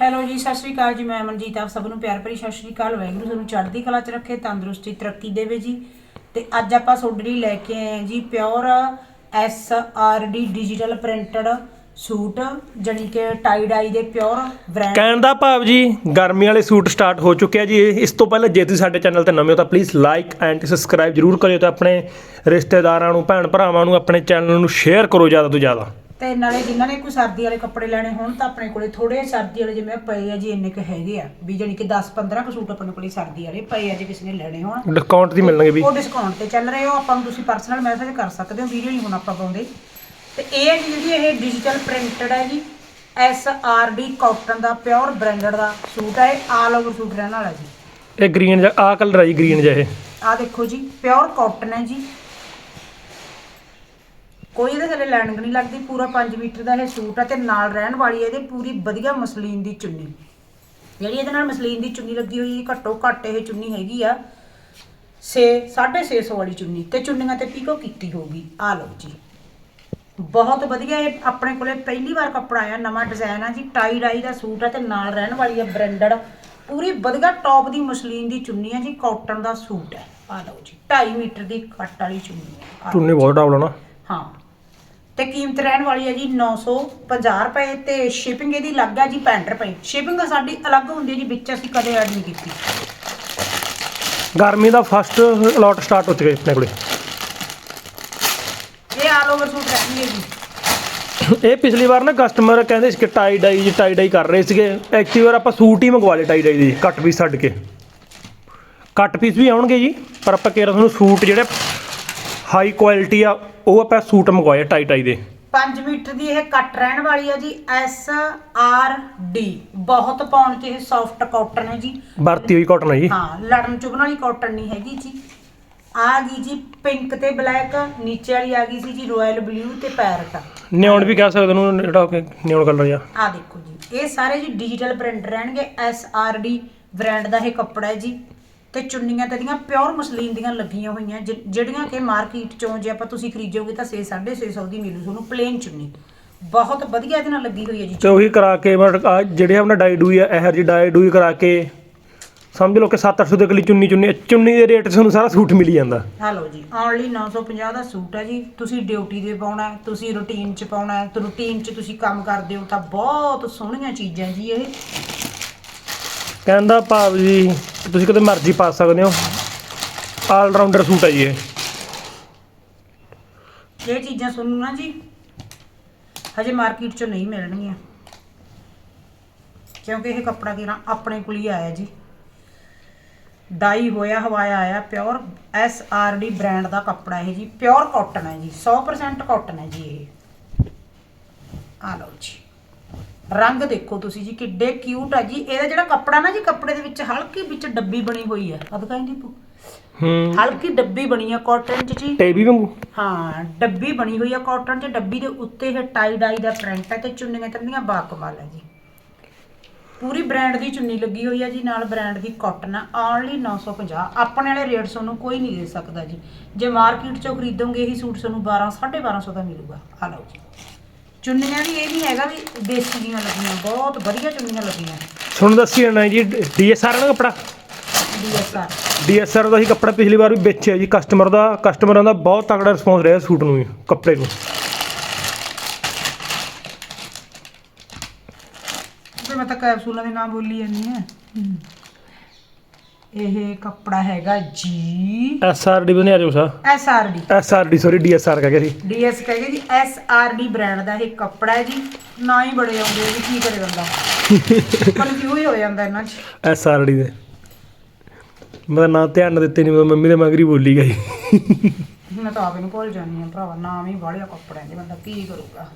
Hello ਜੀ, ਸਤਿ ਸ਼੍ਰੀ ਅਕਾਲ ਜੀ। ਮੈਂ ਮਨਜੀਤ, ਆਪ ਸਭ ਨੂੰ ਪਿਆਰ ਭਰੀ ਸਤਿ ਸ਼੍ਰੀ ਅਕਾਲ। ਵਾਹਿਗੁਰੂ ਤੁਹਾਨੂੰ ਚੜ੍ਹਦੀ ਕਲਾ 'ਚ ਰੱਖੇ, ਤੰਦਰੁਸਤੀ, ਤਰੱਕੀ ਦੇਵੇ ਜੀ। ਤੇ ਅੱਜ ਆਪਾਂ ਤੁਹਾਡੇ ਲਈ ਲੈ ਕੇ ਆਏ ਜੀ pure S R D digital printed suit, ਜਾਣੀ ਕਿ ਟਾਈ ਡਾਈ ਦੇ ਪਿਓਰ ਬ੍ਰਾਂਡ ਕਹਿਣ ਦਾ ਭਾਵ ਜੀ, ਗਰਮੀ ਵਾਲੇ ਸੂਟ ਸਟਾਰਟ ਹੋ ਚੁੱਕੇ ਆ ਜੀ। ਇਸ ਤੋਂ ਪਹਿਲਾਂ ਜੇ ਤੁਸੀਂ ਸਾਡੇ ਚੈਨਲ ਤੇ ਨਵੇਂ ਹੋ ਤਾਂ ਪਲੀਜ਼ ਲਾਈਕ ਐਂਡ ਸਬਸਕ੍ਰਾਈਬ ਜਰੂਰ ਕਰਿਓ ਤੇ ਆਪਣੇ ਰਿਸ਼ਤੇਦਾਰਾਂ ਨੂੰ, ਭੈਣ ਭਰਾਵਾਂ ਨੂੰ, ਆਪਣੇ ਚੈਨਲ ਨੂੰ ਸ਼ੇਅਰ ਕਰੋ ਜ਼ਿਆਦਾ ਤੋਂ ਜ਼ਿਆਦਾ। ਤੇ ਨਾਲੇ ਜਿਨ੍ਹਾਂ ਨੇ ਕੋਈ ਸਰਦੀ ਵਾਲੇ ਕੱਪੜੇ ਲੈਣੇ ਹੋਣ ਤਾਂ ਆਪਣੇ ਕੋਲੇ ਥੋੜੇ ਸਰਦੀ ਵਾਲੇ ਜਿਵੇਂ ਪਏ ਆ ਜੀ ਇੰਨੇ ਕੁ ਹੈਗੇ ਆ ਵੀ ਜਾਣੀ ਕਿ 10 15 ਕੁ ਸੂਟ ਆਪਣੇ ਕੋਲੇ ਸਰਦੀ ਵਾਲੇ ਪਏ ਆ ਜੇ ਕਿਸੇ ਨੇ ਲੈਣੇ ਹੋਣ। ਡਿਸਕਾਊਂਟ ਦੀ ਮਿਲਣਗੇ ਵੀ। ਉਹ ਡਿਸਕਾਊਂਟ ਤੇ ਚੱਲ ਰਹੇ ਹੋ ਆਪਾਂ ਨੂੰ ਤੁਸੀਂ ਪਰਸਨਲ ਮੈਸੇਜ ਕਰ ਸਕਦੇ ਹੋ ਵੀਡੀਓ ਨਹੀਂ ਹੁਣ ਆਪਾਂ ਪਾਉਂਦੇ। ਤੇ ਇਹ ਹੈ ਜੀ ਜਿਹੜੀ ਇਹ ਡਿਜੀਟਲ ਪ੍ਰਿੰਟਡ ਹੈ ਜੀ ਐਸ ਆਰ ਡੀ ਕਾਟਨ ਦਾ ਪਿਓਰ ਬ੍ਰਾਂਡਡ ਦਾ ਸੂਟ ਹੈ ਆਲ ਓਵਰ ਸੂਟ ਰਹਿਣ ਵਾਲਾ ਜੀ। ਇਹ ਗ੍ਰੀਨ ਆ ਕਲਰ ਆ ਜੀ ਗ੍ਰੀਨ ਜਿਹਾ ਇਹ। ਆਹ ਦੇਖੋ ਜੀ ਪਿਓਰ ਕਾਟਨ ਹੈ ਜੀ। ਕੋਈ ਇਹਦੇ ਥੱਲੇ ਲਾਈਨਿੰਗ ਨਹੀਂ ਲੱਗਦੀ ਪੂਰਾ 5 ਮੀਟਰ ਦਾ ਇਹ ਸੂਟ ਹੈ ਤੇ ਨਾਲ ਰਹਿਣ ਵਾਲੀ ਇਹਦੇ ਪੂਰੀ ਵਧੀਆ ਮਸਲੀਨ ਦੀ ਚੁੰਨੀ। ਜਿਹੜੀ ਇਹਦੇ ਨਾਲ ਮਸਲੀਨ ਦੀ ਚੁੰਨੀ ਲੱਗੀ ਹੋਈ ਘੱਟੋ ਘੱਟ ਇਹ ਚੁੰਨੀ ਹੈਗੀ ਆ 6 650 ਵਾਲੀ ਚੁੰਨੀ ਤੇ ਚੁੰਨੀਆਂ ਤੇ ਪੀਕੋ ਕੀਤੀ ਹੋਊਗੀ। ਆ ਲਓ ਜੀ। ਬਹੁਤ ਵਧੀਆ ਇਹ ਆਪਣੇ ਕੋਲੇ ਪਹਿਲੀ ਵਾਰ ਕੱਪੜਾ ਆਇਆ ਨਵਾਂ ਡਿਜ਼ਾਈਨ ਆ ਜੀ ਟਾਈ ਡਾਈ ਦਾ ਸੂਟ ਹੈ ਤੇ ਨਾਲ ਰਹਿਣ ਵਾਲੀ ਹੈ ਬ੍ਰਾਂਡਡ। ਪੂਰੀ ਵਧੀਆ ਟੌਪ ਦੀ ਮਸਲੀਨ ਦੀ ਚੁੰਨੀ ਹੈ ਜੀ ਕਾਟਨ ਦਾ ਸੂਟ ਹੈ ਆ ਲਓ ਜੀ 2.5 ਮੀਟਰ ਦੀ ਕੱਟ ਵਾਲੀ ਚੁੰਨੀ ਹੈ। ਚੁੰਨੀ ਬਹੁਤ ਡਾਬਲ ਨਾ। ਹਾਂ। ਤੇ ਕੀਮਤ ਰਹਿਣ ਵਾਲੀ ਹੈ ਜੀ 950 ਰੁਪਏ ਤੇ ਸ਼ਿਪਿੰਗ ਇਹਦੀ ਅਲੱਗ ਹੈ ਜੀ 65 ਰੁਪਏ। ਸ਼ਿਪਿੰਗ ਸਾਡੀ ਅਲੱਗ ਹੁੰਦੀ ਹੈ ਜੀ ਵਿੱਚ ਅਸੀਂ ਕਦੇ ਐਡ ਨਹੀਂ ਕੀਤੀ। ਗਰਮੀ ਦਾ ਫਸਟ ਅਲਾਟ ਸਟਾਰਟ ਹੋ ਚੁੱਕਾ ਆਪਣੇ ਕੋਲੇ। ਇਹ ਆਲ ਓਵਰ ਸੂਟ ਰਹਿਣਗੇ ਜੀ। ਇਹ ਪਿਛਲੀ ਵਾਰ ਨਾ ਕਸਟਮਰ ਕਹਿੰਦੇ ਸੀ ਕਿ ਟਾਈ ਡਾਈ ਜੀ ਟਾਈ ਡਾਈ ਕਰ ਰਹੇ ਸੀਗੇ। ਐਕਚੁਅਲੀ ਵਾਰ ਆਪਾਂ ਸੂਟ ਹੀ ਮੰਗਵਾ ਲਏ ਟਾਈ ਡਾਈ ਦੀ ਕੱਟ ਪੀਸ ਛੱਡ ਕੇ। ਕੱਟ ਪੀਸ ਵੀ ਆਉਣਗੇ ਜੀ ਪਰ ਆਪਾਂ ਕਿਹਾ ਤੁਹਾਨੂੰ ਸੂਟ ਜਿਹੜੇ ਹਾਈ ਕੁਆਲਿਟੀ ਆ ਉਹ ਆਪਾਂ ਸੂਟ ਮੰਗਵਾਏ ਆ ਟਾਈ ਟਾਈ ਦੇ। 5 ਮੀਟਰ ਦੀ ਇਹ ਕੱਟ ਰਹਿਣ ਵਾਲੀ ਹੈ ਜੀ ਐਸ ਆਰ ਡੀ ਬਹੁਤ ਪਾਉਣ ਚ ਇਹ ਸੌਫਟ ਕਾਟਨ ਹੈ ਜੀ। ਵਰਤੀ ਹੋਈ ਕਾਟਨ ਹੈ ਜੀ। ਹਾਂ ਲੜਨ ਚੁਭਣ ਵਾਲੀ ਕਾਟਨ ਨਹੀਂ ਹੈਗੀ ਜੀ। ਆ ਗਈ ਜੀ ਪਿੰਕ ਤੇ ਬਲੈਕ ਨੀਚੇ ਵਾਲੀ ਆ ਗਈ ਸੀ ਜੀ ਰਾਇਲ ਬਲੂ ਤੇ ਪੈਰਟ ਨਿਓਨ ਵੀ ਕਹਿ ਸਕਦੇ ਉਹਨੂੰ ਜਿਹੜਾ ਨਿਓਨ ਕਲਰ ਜਿਹਾ। ਆ ਦੇਖੋ ਜੀ ਇਹ ਸਾਰੇ ਜੀ ਡਿਜੀਟਲ ਪ੍ਰਿੰਟ ਰਹਿਣਗੇ ਐਸ ਆਰ ਡੀ ਬ੍ਰਾਂਡ ਦਾ ਇਹ ਕੱਪੜਾ ਹੈ ਜੀ। ਤੇ ਚੁੰਨੀਆਂ ਤੇ ਦੀਆਂ ਪਿਓਰ ਮਸਲੀਨ ਦੀਆਂ ਲੱਗੀਆਂ ਹੋਈਆਂ ਜਿ- ਜਿਹੜੀਆਂ ਕਿ ਮਾਰਕੀਟ ਚੋਂ ਜੇ ਆਪਾਂ ਤੁਸੀਂ ਖਰੀਦੋਗੇ ਤਾਂ 6 650 ਦੀ ਮਿਲੂ ਤੁਹਾਨੂੰ ਪਲੇਨ ਚੁੰਨੀ। ਬਹੁਤ ਵਧੀਆ ਇਹਦੇ ਨਾਲ ਲੱਗੀ ਹੋਈ ਹੈ ਜੀ ਤੇ ਉਹੀ ਕਰਾ ਕੇ ਬਟ ਜਿਹੜੇ ਆਪਣਾ ਡਾਈ ਡੂਈ ਆ ਇਹੋ ਜਿਹੀ ਡਾਈ ਡੂਈ ਕਰਾ ਕੇ ਸਮਝ ਲਓ ਕਿ 7-800 ਦੇ ਕਲੀ ਚੁੰਨੀ ਚੁੰਨੀ ਚੁੰਨੀ ਦੇ ਰੇਟ 'ਚ ਤੁਹਾਨੂੰ ਸਾਰਾ ਸੂਟ ਮਿਲ ਜਾਂਦਾ। ਹਲੋ ਜੀ ਓਨਲੀ 950 ਦਾ ਸੂਟ ਹੈ ਜੀ ਤੁਸੀਂ ਡਿਊਟੀ ਤੇ ਪਾਉਣਾ ਹੈ, ਤੁਸੀਂ ਰੂਟੀਨ 'ਚ ਪਾਉਣਾ ਹੈ ਤੇ ਰੂਟੀਨ 'ਚ ਤੁਸੀਂ ਕੰਮ ਕਰਦੇ ਹੋ ਤਾਂ ਬਹੁਤ ਸੋਹਣੀਆਂ ਚੀਜ਼ਾਂ ਜੀ ਇਹ। ਕਹਿੰਦਾ ਭਾਵ ਜੀ ਤੁਸੀਂ ਕਿਤੇ ਮਰਜ਼ੀ ਪਾ ਸਕਦੇ ਹੋ। ਆਲ ਰਾਊਂਡਰ ਸੂਟ ਹੈ ਜੀ ਇਹ। ਇਹ ਚੀਜ਼ਾਂ ਤੁਹਾਨੂੰ ਨਾ ਜੀ। ਹਜੇ ਮਾਰਕੀਟ 'ਚੋਂ ਨਹੀਂ ਮਿਲਣਗੀਆਂ। ਕਿਉਂਕਿ ਇਹ ਕੱਪੜਾ ਕਿਹੜਾ ਆਪਣੇ ਕੋਲ ਹੀ ਆਇਆ ਜੀ। ਡਾਈ ਹੋਇਆ, ਹਵਾਇਆ ਆਇਆ pure S R D brand ਦਾ ਕੱਪੜਾ ਇਹ ਜੀ। ਪਿਓਰ ਕਾਟਨ ਹੈ ਜੀ। 100% ਕਾਟਨ ਹੈ ਜੀ ਇਹ। ਆ ਲਓ ਜੀ। ਰੰਗ ਦੇਖੋ ਤੁਸੀਂ ਜੀ ਕਿੱਡੇ ਕਿਊਟ ਆ ਜੀ। ਇਹਦਾ ਜਿਹੜਾ ਕੱਪੜਾ ਨਾ ਜੀ ਕੱਪੜੇ ਦੇ ਵਿੱਚ ਹਲਕੀ ਵਿੱਚ ਡੱਬੀ ਬਣੀ ਹੋਈ ਹੈ ਅਦ ਕਹਿੰਦੀ ਪੂ ਹੂੰ। ਹਲਕੀ ਡੱਬੀ ਬਣੀ ਆ ਕਾਟਨ ਚ ਜੀ। ਟੇਬੀ ਵਾਂਗੂ? ਹਾਂ ਡੱਬੀ ਬਣੀ ਹੋਈ ਆ ਕਾਟਨ 'ਚ। ਡੱਬੀ ਦੇ ਉੱਤੇ ਇਹ ਟਾਈ ਡਾਈ ਦਾ ਪ੍ਰਿੰਟ ਹੈ ਤੇ ਚੁੰਨੀਆਂ ਤੰਦੀਆਂ ਬਾਕਮਾਲ ਹੈ ਜੀ। ਪੂਰੀ ਬ੍ਰਾਂਡ ਦੀ ਚੁੰਨੀ ਲੱਗੀ ਹੋਈ ਆ ਜੀ ਨਾਲ ਬ੍ਰਾਂਡ ਦੀ ਕਾਟਨ ਆ। ਓਨਲੀ 950 ਆਪਣੇ ਵਾਲੇ ਰੇਟ ਤੁਹਾਨੂੰ ਕੋਈ ਨਹੀਂ ਦੇ ਸਕਦਾ ਜੀ। ਜੇ ਮਾਰਕੀਟ 'ਚੋਂ ਖਰੀਦੋਗੇ ਇਹੀ ਸੂਟ ਤੁਹਾਨੂੰ 12 1250 ਦਾ ਮਿਲੂਗਾ। ਆ ਲਓ ਜੀ। ਚੁੰਨੀਆਂ ਵੀ ਇਹ ਨਹੀਂ ਹੈਗਾ ਵੀ ਦੇਸੀ ਦੀਆਂ ਲੱਗੀਆਂ ਬਹੁਤ ਵਧੀਆ ਚੁੰਨੀਆਂ ਲੱਗੀਆਂ। ਤੁਹਾਨੂੰ ਦੱਸੀ ਜਾਣਾ ਜੀ ਡੀਐਸਆਰ ਦਾ ਕੱਪੜਾ? ਡੀਐਸਆਰ ਡੀਐਸਆਰ ਦਾ ਹੀ ਕੱਪੜਾ ਪਿਛਲੀ ਵਾਰ ਵੀ ਵੇਚਿਆ ਜੀ ਕਸਟਮਰ ਦਾ ਕਸਟਮਰਾਂ ਦਾ ਬਹੁਤ ਤਕੜਾ ਰਿਸਪੌਂਸ ਰਿਹਾ ਸੂਟ ਨੂੰ ਕੱਪੜੇ ਨੂੰ। ਤੇ ਮੈਂ ਤਾਂ ਕੈਪਸੂਲਾਂ ਦੇ ਨਾਮ ਬੋਲੀ ਜਾਂਦੀ ਆ ਇਹ ਕੱਪੜਾ ਹੈਗਾ ਜੀ। ਐਸਆਰਡੀ ਬਣੇ ਆ ਜੋ ਸਾ ਐਸਆਰਡੀ ਐਸਆਰਡੀ ਸੌਰੀ ਡੀਐਸਆਰ ਕਹ ਗਿਆ ਸੀ। ਡੀਐਸ ਕਹਿੰਦੇ ਜੀ। ਐਸਆਰਡੀ ਬ੍ਰਾਂਡ ਦਾ ਇਹ ਕੱਪੜਾ ਹੈ ਜੀ। ਨਾ ਹੀ ਬੜੇ ਆਉਂਦੇ ਜੀ ਕੀ ਕਰੇ ਬੰਦਾ ਕਨਫਿਊਜ਼ ਹੋ ਜਾਂਦਾ ਇਹਨਾਂ 'ਚ। ਐਸਆਰਡੀ ਦੇ। ਮੈਂ ਨਾਂ ਧਿਆਨ ਨਾ ਦਿੱਤੇ ਨਹੀਂ ਮੈਂ ਮੰਮੀ ਦੇ ਮਗਰੀ ਬੋਲੀ ਗਈ। ਮੈਂ ਤਾਂ ਆਪੇ ਨੂੰ ਭੁੱਲ ਜਾਂਦੀ ਆ ਭਰਾਵਾ ਨਾਮ ਹੀ ਬਾਹਲਿਆ ਕੱਪੜਿਆਂ ਦੇ ਬੰਦਾ ਕੀ ਕਰੂਗਾ।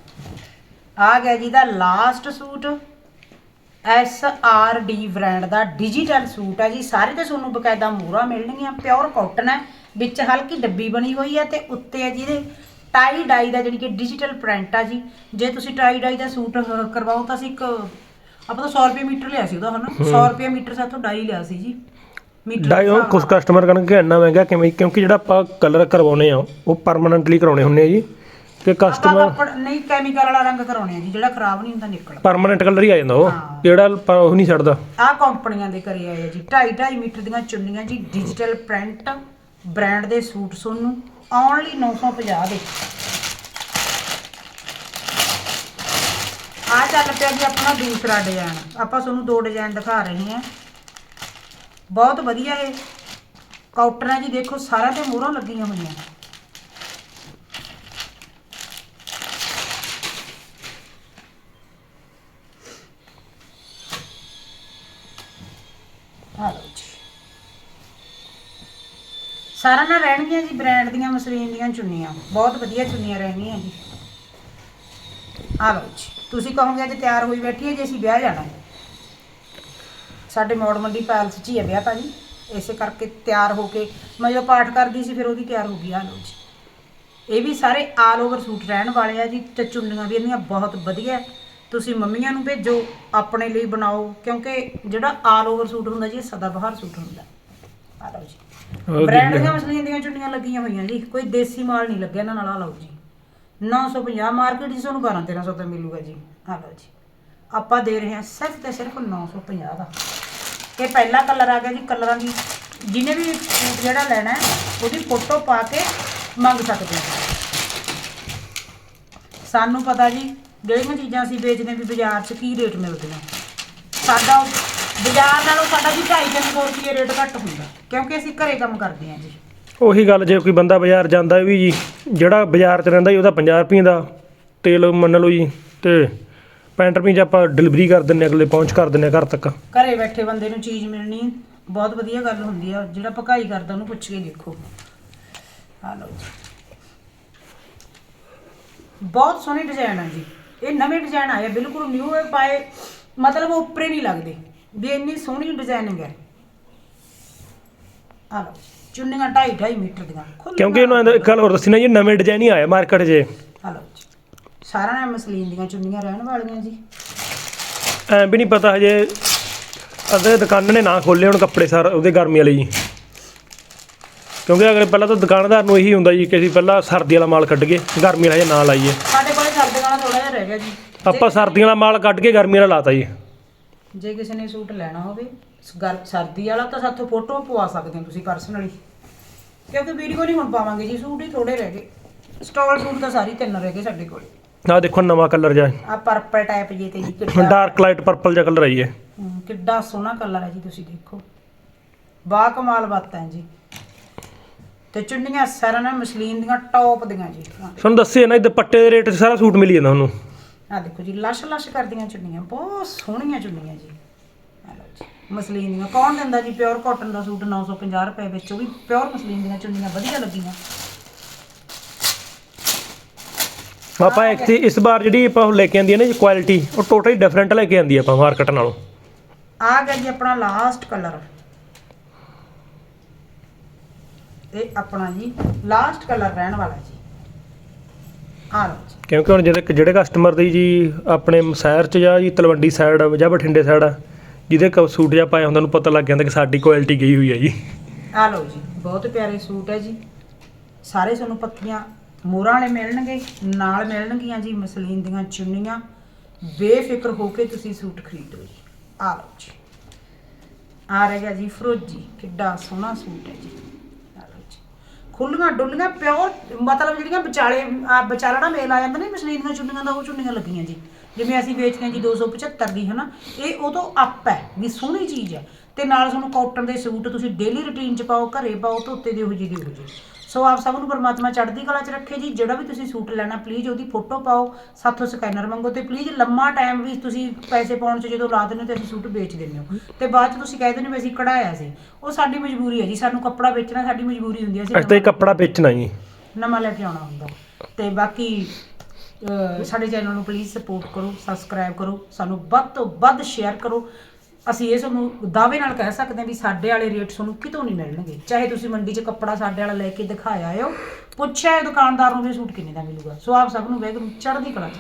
ਆ ਗਿਆ ਜੀ ਦਾ last suit S R D brand ਦਾ ਡਿਜੀਟਲ ਸੂਟ ਹੈ ਜੀ। ਸਾਰੇ ਤੇ ਤੁਹਾਨੂੰ ਬਕਾਇਦਾ ਮੂਰਾ ਮਿਲਣਗੀਆਂ। ਪਿਓਰ ਕਾਟਨ ਹੈ ਵਿੱਚ ਹਲਕੀ ਡੱਬੀ ਬਣੀ ਹੋਈ ਹੈ ਤੇ ਉੱਤੇ ਹੈ ਜਿਹਦੇ ਟਾਈ ਡਾਈ ਦਾ ਜਿਹੜੀ ਕਿ ਡਿਜੀਟਲ ਪ੍ਰਿੰਟ ਆ ਜੀ। ਜੇ ਤੁਸੀਂ ਟਾਈ ਡਾਈ ਦਾ ਸੂਟ ਕਰਵਾਓ ਤਾਂ ਅਸੀਂ ਇੱਕ ਆਪਾਂ ਤਾਂ 100 ਰੁਪਏ ਮੀਟਰ ਲਿਆ ਸੀ ਉਹਦਾ ਹਨਾ? 100 ਰੁਪਏ ਮੀਟਰ ਸਾਥੋਂ ਡਾਈ ਲਿਆ ਸੀ ਜੀ। ਡਾਈ ਉਹ ਕੁਝ। ਕਸਟਮਰ ਕਰਨਗੇ ਇੰਨਾ ਮਹਿੰਗਾ ਕਿਵੇਂ? ਕਿਉਂਕਿ ਜਿਹੜਾ ਆਪਾਂ ਕਲਰ ਕਰਵਾਉਨੇ ਆ ਉਹ ਪਰਮਨੈਂਟਲੀ ਕਰਾਉਣੇ ਹੁੰਦੇ ਆ ਜੀ। ਕਿ ਆਪਾਂ ਕਸਟਮਰ ਕੱਪੜ ਨਹੀਂ ਕੈਮੀਕਲ ਵਾਲਾ ਰੰਗ ਕਰਾਉਣੇ ਆ ਜੀ ਜਿਹੜਾ ਖਰਾਬ ਨਹੀਂ ਹੁੰਦਾ ਨਿਕਲ। ਪਰਮਨੈਂਟ ਕਲਰ ਹੀ ਆ ਜਾਂਦਾ ਉਹ। ਹਾਂ। ਜਿਹੜਾ ਉਹ ਨਹੀਂ ਛੱਡਦਾ। ਆਹ ਕੰਪਨੀਆਂ ਦੇ ਕਰੇ ਆਏ ਆ ਜੀ 2.5 2.5 ਮੀਟਰ ਦੀਆਂ ਚੁੰਨੀਆਂ ਜੀ ਡਿਜੀਟਲ ਪ੍ਰਿੰਟ ਬ੍ਰਾਂਡ ਦੇ ਸੂਟ ਸੋਨੂੰ ਓਨਲੀ 950 ਦੇ। ਆ ਚੱਲ ਪਿਆ ਜੀ ਆਪਣਾ ਦੂਸਰਾ ਡਿਜ਼ਾਈਨ ਆਪਾਂ ਤੁਹਾਨੂੰ ਦੋ ਡਿਜ਼ਾਈਨ ਦਿਖਾ ਰਹੇ ਹਾਂ। ਬਹੁਤ ਵਧੀਆ ਇਹ। ਕਾਊਂਟਰਾਂ ਜੀ ਦੇਖੋ ਸਾਰਿਆਂ ਤੇ ਮੋਹਰਾਂ ਲੱਗੀਆਂ ਹੋਈਆਂ। ਆ ਲਓ ਜੀ ਸਾਰਾ ਨਾਲ ਰਹਿਣਗੀਆਂ ਜੀ ਬ੍ਰਾਂਡ ਦੀਆਂ ਮਸਲੀਨ ਦੀਆਂ ਚੁੰਨੀਆਂ। ਬਹੁਤ ਵਧੀਆ ਚੁੰਨੀਆਂ ਰਹਿਣਗੀਆਂ ਜੀ। ਆ ਲਓ ਜੀ, ਤੁਸੀਂ ਕਹੋਗੇ ਅੱਜ ਤਿਆਰ ਹੋਈ ਬੈਠੀ ਹੈ ਜੇ ਅਸੀਂ ਵਿਆਹ ਜਾਣਾ ਹੈ। ਸਾਡੇ ਮੋੜ ਮੰਡੀ ਪੈਲਸ 'ਚ ਹੀ ਹੈ ਵਿਆਹ ਤਾਂ ਜੀ ਇਸੇ ਕਰਕੇ ਤਿਆਰ ਹੋ ਕੇ ਮੈਂ ਜੋ ਪਾਠ ਕਰਦੀ ਸੀ, ਫਿਰ ਉਹਦੀ ਤਿਆਰ ਹੋ ਗਈ, ਆ ਲਓ ਜੀ। ਇਹ ਵੀ ਸਾਰੇ ਆਲ ਓਵਰ ਸੂਟ ਰਹਿਣ ਵਾਲੇ ਆ ਜੀ, ਤੇ ਚੁੰਨੀਆਂ ਵੀ ਇਹਦੀਆਂ ਬਹੁਤ ਵਧੀਆ ਤੁਸੀਂ ਮੰਮੀਆਂ ਨੂੰ ਭੇਜੋ ਆਪਣੇ ਲਈ ਬਣਾਓ ਕਿਉਂਕਿ ਜਿਹੜਾ ਆਲ ਓਵਰ ਸੂਟ ਹੁੰਦਾ ਜੀ ਇਹ ਸਦਾ ਬਹਾਰ ਸੂਟ ਹੁੰਦਾ। ਆ ਲਓ ਜੀ। ਬ੍ਰਾਂਡ ਦੀਆਂ ਮਸਲੀਆਂ ਦੀਆਂ ਚੁੰਨੀਆਂ ਲੱਗੀਆਂ ਹੋਈਆਂ ਜੀ। ਕੋਈ ਦੇਸੀ ਮਾਲ ਨਹੀਂ ਲੱਗਿਆ ਇਹਨਾਂ ਨਾਲ ਆ ਲਓ ਜੀ। 950 ਮਾਰਕੀਟ 'ਚ ਤੁਹਾਨੂੰ 12 1300 ਤੇ ਮਿਲੂਗਾ ਜੀ। ਆ ਲਓ ਜੀ। ਆਪਾਂ ਦੇ ਰਹੇ ਹਾਂ ਸਿਰਫ ਤੇ ਸਿਰਫ 950 ਦਾ। ਇਹ ਪਹਿਲਾ ਕਲਰ ਆ ਗਿਆ ਜੀ ਕਲਰਾਂ ਦੀ ਜਿਹਨੇ ਵੀ ਸੂਟ ਜਿਹੜਾ ਲੈਣਾ ਉਹਦੀ ਫੋਟੋ ਪਾ ਕੇ ਮੰਗ ਸਕਦੇ ਹੋ। ਸਾਨੂੰ ਪਤਾ ਜੀ ਜਿਹੜੀਆਂ ਚੀਜ਼ਾਂ ਅਸੀਂ ਵੇਚਦੇ ਵੀ ਬਾਜ਼ਾਰ 'ਚ ਕੀ ਰੇਟ ਮਿਲਦੀਆਂ। ਸਾਡਾ ਬਾਜ਼ਾਰ ਨਾਲੋਂ ਸਾਡਾ ਜੀ 250 ਰੁਪਏ ਰੇਟ ਘੱਟ ਹੁੰਦਾ ਕਿਉਂਕਿ ਅਸੀਂ ਘਰੇ ਕੰਮ ਕਰਦੇ ਹਾਂ ਜੀ। ਉਹੀ ਗੱਲ ਜੇ ਕੋਈ ਬੰਦਾ ਬਾਜ਼ਾਰ ਜਾਂਦਾ ਵੀ ਜੀ ਜਿਹੜਾ ਬਾਜ਼ਾਰ 'ਚ ਰਹਿੰਦਾ ਜੀ ਉਹਦਾ 50 ਰੁਪਏ ਦਾ ਤੇਲ ਮੰਨ ਲਓ ਜੀ ਤੇ 65 ਰੁਪਏ 'ਚ ਆਪਾਂ ਡਿਲੀਵਰੀ ਕਰ ਦਿੰਨੇ ਅਗਲੇ ਪਹੁੰਚ ਕਰ ਦਿੰਨੇ ਘਰ ਤੱਕ। ਘਰੇ ਬੈਠੇ ਬੰਦੇ ਨੂੰ ਚੀਜ਼ ਮਿਲਣੀ ਬਹੁਤ ਵਧੀਆ ਗੱਲ ਹੁੰਦੀ ਆ ਜਿਹੜਾ ਭਕਾਈ ਕਰਦਾ ਉਹਨੂੰ ਪੁੱਛ ਕੇ ਦੇਖੋ। ਆ ਲਓ ਜੀ। ਬਹੁਤ ਸੋਹਣੇ ਡਿਜ਼ਾਈਨ ਆ ਜੀ। ਇਹ ਨਵੇਂ ਡਿਜ਼ਾਈਨ ਆਏ ਆ, ਬਿਲਕੁਲ ਨਿਊ ਹੈ ਪਾਏ। ਮਤਲਬ ਉਹ ਉੱਪਰੇ ਨਹੀਂ ਲੱਗਦੇ। ਵੀ ਇੰਨੀ ਸੋਹਣੀ ਡਿਜ਼ਾਈਨਿੰਗ ਹੈ। ਆ ਲਓ ਚੁੰਨੀਆਂ 2.5 2.5 ਮੀਟਰ ਦੀਆਂ। ਕਿਉਂਕਿ ਇਹਨਾਂ ਨੇ ਇੱਕ ਗੱਲ ਹੋਰ ਦੱਸੀ ਨਾ ਜੀ ਨਵੇਂ ਡਿਜ਼ਾਈਨ ਹੀ ਆਇਆ ਮਾਰਕੀਟ 'ਚ। ਆ ਲਓ ਜੀ। ਸਾਰਾ ਨਾ ਮਸਲੀਨ ਦੀਆਂ ਚੁੰਨੀਆਂ ਰਹਿਣ ਵਾਲੀਆਂ ਜੀ। ਐਂ ਵੀ ਨਹੀਂ ਪਤਾ ਹਜੇ ਅੱਧੇ ਦੁਕਾਨਾਂ ਨੇ ਨਾ ਖੋਲੇ ਹੁਣ ਕੱਪੜੇ ਸਾਰ ਉਹਦੇ ਗਰਮੀ ਵਾਲੇ ਜੀ। ਕਿਉਂਕਿ ਅਗਲੇ ਪਹਿਲਾਂ ਤਾਂ ਦੁਕਾਨਦਾਰ ਨੂੰ ਇਹੀ ਹੁੰਦਾ ਜੀ ਕਿ ਅਸੀਂ ਪਹਿਲਾਂ ਸਰਦੀ ਵਾਲਾ ਮਾਲ ਕੱਢ ਕੇ ਗਰਮੀ ਵਾਲਾ ਹਜੇ ਨਾ ਲਾਈਏ। ਗਿਆ ਜੀ। ਆਪਾਂ ਸਰਦੀਆਂ ਵਾਲਾ ਮਾਲ ਕੱਢ ਕੇ ਗਰਮੀ ਵਾਲਾ ਲਾਤਾ ਜੀ। ਜੇ ਕਿਸੇ ਨੇ ਸੂਟ ਲੈਣਾ ਹੋਵੇ ਸ- ਗਰ- ਸਰਦੀ ਵਾਲਾ ਤਾਂ ਸਾਥੋਂ ਫੋਟੋ ਪਵਾ ਸਕਦੇ ਹੋ ਤੁਸੀਂ ਪਰਸਨਲੀ ਕਿਉਂਕਿ ਵੀਡੀਓ ਨਹੀਂ ਹੁਣ ਪਾਵਾਂਗੇ ਜੀ ਸੂਟ ਹੀ ਥੋੜੇ ਰਹਿ ਗਏ। ਸਟਾਲ ਸੂਟ ਤਾਂ ਸਾਰੀ ਤਿੰਨ ਰਹਿ ਗਏ ਸਾਡੇ ਕੋਲ। ਆਹ ਦੇਖੋ ਨਵਾਂ ਕਲਰ ਜਾ ਆ ਪਰਪਲ ਟਾਈਪ ਜੇ ਤੇ ਜੀ ਕਿੱਡਾ ਡਾਰਕ ਲਾਈਟ ਪਰਪਲ ਜਿਹਾ ਕਲਰ ਆਈ ਹੈ ਹਮ, ਕਿੱਡਾ ਸੋਹਣਾ ਕਲਰ ਹੈ ਜੀ ਤੁਸੀਂ ਦੇਖੋ। ਬਾ ਕਮਾਲ ਬਾਤਾਂ ਹੈ ਜੀ। ਤੇ ਚੁੰਨੀਆਂ ਸਾਰਾ ਨਾ ਮਸਲੀਨ ਦੀਆਂ ਟੌਪ ਦੀਆਂ ਜੀ। ਤੁਹਾਨੂੰ ਦੱਸਿਆ ਨਾ ਇਹ ਦੁਪੱਟੇ ਦੇ ਰੇਟ 'ਚ ਸਾਰਾ ਸੂਟ ਮਿਲ ਜਾਂਦਾ ਤੁਹਾਨੂੰ। ਆ ਦੇਖੋ ਜੀ ਲਸ਼ ਲਸ਼ ਕਰਦੀਆਂ ਚੁੰਨੀਆਂ ਬਹੁਤ ਸੋਹਣੀਆਂ ਚੁੰਨੀਆਂ ਜੀ। ਆ ਲਓ ਜੀ ਮਸਲੀਨ ਦੀਆਂ ਕੌਣ ਦਿੰਦਾ ਜੀ ਪਿਓਰ ਕਾਟਨ ਦਾ ਸੂਟ 950 ਰੁਪਏ ਵਿੱਚ? ਉਹ ਵੀ ਪਿਓਰ ਮਸਲੀਨ ਦੀਆਂ ਚੁੰਨੀਆਂ ਵਧੀਆ ਲੱਗੀਆਂ। ਆਪਾਂ ਇੱਕ ਤੇ ਇਸ ਵਾਰ ਜਿਹੜੀ ਆਪਾਂ ਲੈ ਕੇ ਆਂਦੀ ਹੈ ਨਾ ਜੀ ਕੁਆਲਿਟੀ ਉਹ ਟੋਟਲੀ ਡਿਫਰੈਂਟ ਲੈ ਕੇ ਆਂਦੀ ਆਪਾਂ ਮਾਰਕੀਟ ਨਾਲੋਂ। ਆ ਗਿਆ ਜੀ ਆਪਣਾ ਲਾਸਟ ਕਲਰ ਇਹ ਆਪਣਾ ਜੀ ਲਾਸਟ ਕਲਰ ਰਹਿਣ ਵਾਲਾ ਜੀ। ਆ ਲਓ ਜੀ ਕਿਉਂਕਿ ਹੁਣ ਜਿਹੜੇ ਜਿਹੜੇ ਕਸਟਮਰ ਦੀ ਜੀ ਆਪਣੇ ਸ਼ਹਿਰ 'ਚ ਜਾਂ ਜੀ ਤਲਵੰਡੀ ਸਾਈਡ ਜਾਂ ਬਠਿੰਡੇ ਸਾਈਡ ਆ ਜਿਹਦੇ ਕ ਸੂਟ ਜਾਂ ਪਾਏ ਹੁੰਦਾ ਨੂੰ ਪਤਾ ਲੱਗ ਜਾਂਦਾ ਕਿ ਸਾਡੀ ਕੁਆਲਿਟੀ ਗਈ ਹੋਈ ਹੈ ਜੀ। ਆ ਲਓ ਜੀ ਬਹੁਤ ਪਿਆਰੇ ਸੂਟ ਹੈ ਜੀ। ਸਾਰੇ ਤੁਹਾਨੂੰ ਪੱਕੀਆਂ ਮੋਹਰਾਂ ਵਾਲੇ ਮਿਲਣਗੇ ਨਾਲ ਮਿਲਣਗੀਆਂ ਜੀ ਮਸਲੀਨ ਦੀਆਂ ਚੁੰਨੀਆਂ। ਬੇਫਿਕਰ ਹੋ ਕੇ ਤੁਸੀਂ ਸੂਟ ਖਰੀਦੋ ਜੀ। ਆ ਲਓ ਜੀ। ਆ ਰਿਹਾ ਜੀ ਫਰੋਜੀ ਕਿੱਡਾ ਸੋਹਣਾ ਸੂਟ ਹੈ ਜੀ। ਖੁੱਲੀਆਂ ਡੁੱਲੀਆਂ ਪਿਓਰ ਮਤਲਬ ਜਿਹੜੀਆਂ ਵਿਚਾਲੇ, ਆ ਵਿਚਾਲੜਾ ਮੇਲ ਆ ਜਾਂਦਾ ਨਾ ਮਸਲੀਨ ਦੀਆਂ ਚੁੰਨੀਆਂ ਦਾ, ਉਹ ਚੁੰਨੀਆਂ ਲੱਗੀਆਂ ਜੀ। ਜਿਵੇਂ ਅਸੀਂ ਵੇਚਦੇ ਹਾਂ ਜੀ 275 ਦੀ, ਹਨਾ? ਇਹ ਉਹ ਤੋਂ ਅੱਪ ਹੈ, ਵੀ ਸੋਹਣੀ ਚੀਜ਼ ਹੈ। ਤੇ ਨਾਲ ਤੁਹਾਨੂੰ ਕਾਟਨ ਦੇ ਸੂਟ ਤੁਸੀਂ ਡੇਲੀ ਰੁਟੀਨ ਚ ਪਾਓ, ਘਰੇ ਪਾਓ, ਧੋਤੇ ਦੇ ਹੋ ਜੀ ਦੇ ਹੋ ਜੀ ਸੋ ਆਪ ਸਭ ਨੂੰ ਪਰਮਾਤਮਾ ਚੜ੍ਹਦੀ ਕਲਾ ਚ ਰੱਖੇ ਜੀ। ਜਿਹੜਾ ਵੀ ਤੁਸੀਂ ਸੂਟ ਲੈਣਾ ਪਲੀਜ਼ ਉਹਦੀ ਫੋਟੋ ਪਾਓ ਸਾਥੋਂ ਸਕੈਨਰ ਮੰਗੋ ਤੇ ਪਲੀਜ਼ ਲੰਮਾ ਟਾਈਮ ਵੀ ਤੁਸੀਂ ਪੈਸੇ ਪਾਉਣ ਚ ਜਦੋਂ ਲਾ ਦਿੰਦੇ ਹੋ ਤੇ ਅਸੀਂ ਸੂਟ ਵੇਚ ਦਿੰਦੇ ਹੋ। ਤੇ ਬਾਅਦ ਚ ਤੁਸੀਂ ਕਹਿ ਦਿੰਦੇ ਹੋ ਵੀ ਅਸੀਂ ਕਢਾਇਆ ਸੀ। ਉਹ ਸਾਡੀ ਮਜਬੂਰੀ ਹੈ ਜੀ। ਸਾਨੂੰ ਕੱਪੜਾ ਵੇਚਣਾ ਸਾਡੀ ਮਜਬੂਰੀ ਹੁੰਦੀ ਹੈ। ਅਸੀਂ ਤਾਂ ਇਹ ਕੱਪੜਾ ਵੇਚਣਾ ਜੀ ਨਵਾਂ ਲੈ ਕੇ ਆਉਣਾ ਹੁੰਦਾ। ਤੇ ਬਾਕੀ ਅਹ, ਸਾਡੇ ਚੈਨਲ ਨੂੰ ਪਲੀਜ਼ ਸਪੋਰਟ ਕਰੋ ਸਬਸਕ੍ਰਾਈਬ ਕਰੋ। ਸਾਨੂੰ ਵੱਧ ਤੋਂ ਵੱਧ ਸ਼ੇਅਰ ਕਰੋ। ਅਸੀਂ ਇਹ ਤੁਹਾਨੂੰ ਦਾਅਵੇ ਨਾਲ ਕਹਿ ਸਕਦੇ ਹਾਂ ਵੀ ਸਾਡੇ ਵਾਲੇ ਰੇਟ ਤੁਹਾਨੂੰ ਕਿਤੋਂ ਨਹੀਂ ਮਿਲਣਗੇ। ਚਾਹੇ ਤੁਸੀਂ ਮੰਡੀ 'ਚ ਕੱਪੜਾ ਸਾਡੇ ਵਾਲਾ ਲੈ ਕੇ ਦਿਖਾਇਆ ਆਇਓ, ਪੁੱਛਿਆ ਇਹ ਦੁਕਾਨਦਾਰ ਨੂੰ ਵੀ ਸੂਟ ਕਿੰਨੇ ਦਾ ਮਿਲੂਗਾ। ਸੋ ਆਪ ਸਭ ਨੂੰ ਵੈਗਰੂ ਚੜ੍ਹਦੀ ਕਲਾ ਚ